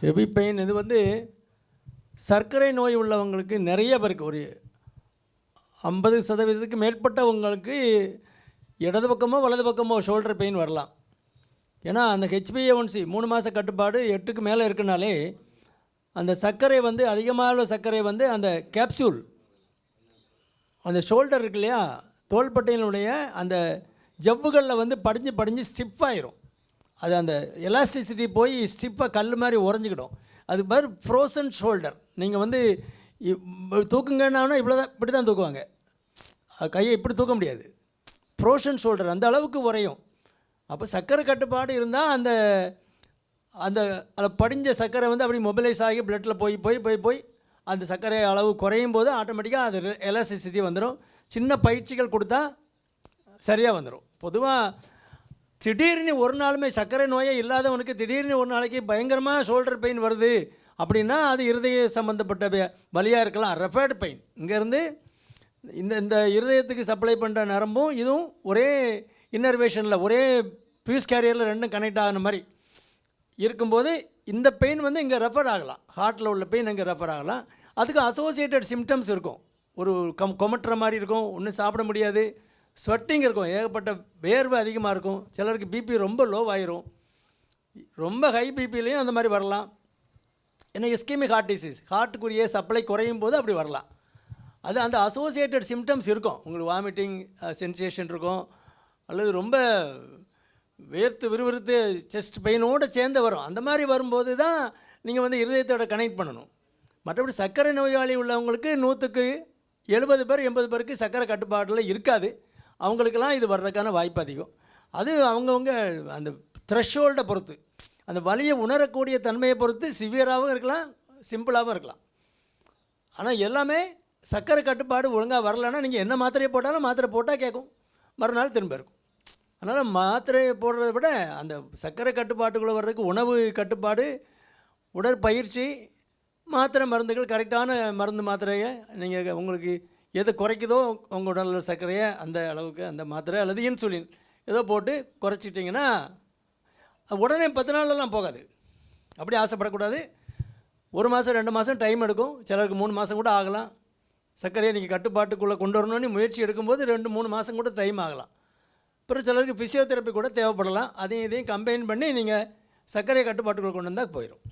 Heavy pain இது வந்து சர்க்கரை நோய் உள்ளவங்களுக்கு நிறைய பேருக்கு ஒரு ஐம்பது சதவீதத்துக்கு மேற்பட்டவங்களுக்கு இடது பக்கமோ வலது பக்கமோ ஷோல்டர் பெயின் வரலாம். ஏன்னா அந்த ஹெச்பிஏஒன்சி மூணு மாத கட்டுப்பாடு எட்டுக்கு மேலே இருக்குனாலே அந்த சர்க்கரை வந்து அதிகமாக உள்ள சர்க்கரை வந்து அந்த கேப்சூல் அந்த ஷோல்டர் இருக்கு இல்லையா தோள்பட்டையினுடைய அந்த ஜவ்வுகளில் வந்து படிஞ்சு படிஞ்சு ஸ்டிஃப் ஆயிரும். அது அந்த எலாஸ்டிசிட்டி போய் ஸ்டிப்பாக கல் மாதிரி உறைஞ்சிக்கிடும். அது மாதிரி ஃப்ரோசன் ஷோல்டர் நீங்கள் வந்து தூக்குங்கன்னா இவ்வளோ தான் இப்படி தான் தூக்குவாங்க கையை இப்படி தூக்க முடியாது. ஃப்ரோசன் ஷோல்டர் அந்த அளவுக்கு உறையும். அப்போ சர்க்கரை கட்டுப்பாடு இருந்தால் அந்த அந்த அதில் படிஞ்ச சர்க்கரை வந்து அப்படி மொபைலைஸ் ஆகி பிளட்டில் போய் போய் போய் போய் அந்த சர்க்கரை அளவு குறையும் போது ஆட்டோமேட்டிக்காக அது எலாஸ்டிசிட்டி வந்துடும் சின்ன பயிற்சிகள் கொடுத்தா சரியாக வந்துடும் பொதுவாக திடீர்னு ஒரு நாளுமே சர்க்கரை நோயே இல்லாதவனுக்கு திடீர்னு ஒரு நாளைக்கு பயங்கரமாக ஷோல்டர் பெயின் வருது அப்படின்னா அது இருதய சம்மந்தப்பட்ட வலியாக இருக்கலாம். ரெஃபர்டு பெயின் இங்கேருந்து இந்த இந்த இருதயத்துக்கு சப்ளை பண்ணுற நரம்பும் இதுவும் ஒரே இன்னர்வேஷனில் ஒரே பியூஸ் கேரியரில் ரெண்டும் கனெக்ட் ஆகின மாதிரி இருக்கும்போது இந்த பெயின் வந்து இங்கே ரெஃபர் ஆகலாம். ஹார்ட்டில் உள்ள பெயின் இங்கே ரெஃபர் ஆகலாம். அதுக்கு அசோசியேட்டட் சிம்டம்ஸ் இருக்கும். ஒரு கம் கொமட்டுற மாதிரி இருக்கும். ஒன்றும் சாப்பிட முடியாது. ஸ்வெட்டிங் இருக்கும். ஏகப்பட்ட வேர்வை அதிகமாக இருக்கும். சிலருக்கு பிபி ரொம்ப லோ ஆயிரும். ரொம்ப ஹை பிபிலையும் அந்த மாதிரி வரலாம். ஏன்னா இஸ்கீமிக் ஹார்ட் டிசீஸ் ஹார்ட்டுக்குரிய சப்ளை குறையும் போது அப்படி வரலாம். அது அந்த அசோசியேட்டட் சிம்டம்ஸ் இருக்கும். உங்களுக்கு வாமிட்டிங் சென்சேஷன் இருக்கும். அல்லது ரொம்ப வேர்த்து விறுவிறுத்து செஸ்ட் பெயினோடு சேர்ந்து வரும். அந்த மாதிரி வரும்போது தான் நீங்கள் வந்து இருதயத்தோட கனெக்ட் பண்ணணும். மற்றபடி சர்க்கரை நோயாளி உள்ளவங்களுக்கு நூற்றுக்கு எழுபது பேர் எண்பது பேருக்கு சர்க்கரை கட்டுப்பாட்டில் இருக்காது. அவங்களுக்கெல்லாம் இது வர்றதுக்கான வாய்ப்பு அதிகம். அது அவங்கவுங்க அந்த த்ரெஷோல்டை பொறுத்து. அந்த வலியை உணரக்கூடிய தன்மையை பொறுத்து சிவியராகவும் இருக்கலாம் சிம்பிளாகவும் இருக்கலாம். ஆனால் எல்லாமே சர்க்கரை கட்டுப்பாடு ஒழுங்காக வரலைன்னா நீங்கள் என்ன மாத்திரையை போட்டாலும் மாத்திரை போட்டால் கேட்கும். மறுநாள் திரும்ப இருக்கும். அதனால் மாத்திரையை போடுறத விட அந்த சர்க்கரை கட்டுப்பாட்டுக்குள்ளே வர்றதுக்கு உணவு கட்டுப்பாடு உடற்பயிற்சி மாத்திரை மருந்துகள் கரெக்டான மருந்து மாத்திரையை நீங்கள் உங்களுக்கு எது குறைக்குதோ உங்கள் உடலில் சர்க்கரையை அந்த அளவுக்கு அந்த மாத்திரை அல்லது இன்சுலின் ஏதோ போட்டு குறைச்சிட்டிங்கன்னா உடனே பத்து நாள்லாம் போகாது. அப்படி ஆசைப்படக்கூடாது. ஒரு மாதம் ரெண்டு மாதம் டைம் எடுக்கும். சிலருக்கு மூணு மாதம் கூட ஆகலாம். சர்க்கரையை நீங்கள் கட்டுப்பாட்டுக்குள்ளே கொண்டு வரணும்னு முயற்சி எடுக்கும்போது ரெண்டு மூணு மாதம் கூட டைம் ஆகலாம். அப்புறம் சிலருக்கு ஃபிசியோதெரப்பி கூட தேவைப்படலாம். அதையும் இதையும் கம்பைன் பண்ணி நீங்கள் சர்க்கரையை கட்டுப்பாட்டுக்குள்ளே கொண்டு வந்தால் போயிடும்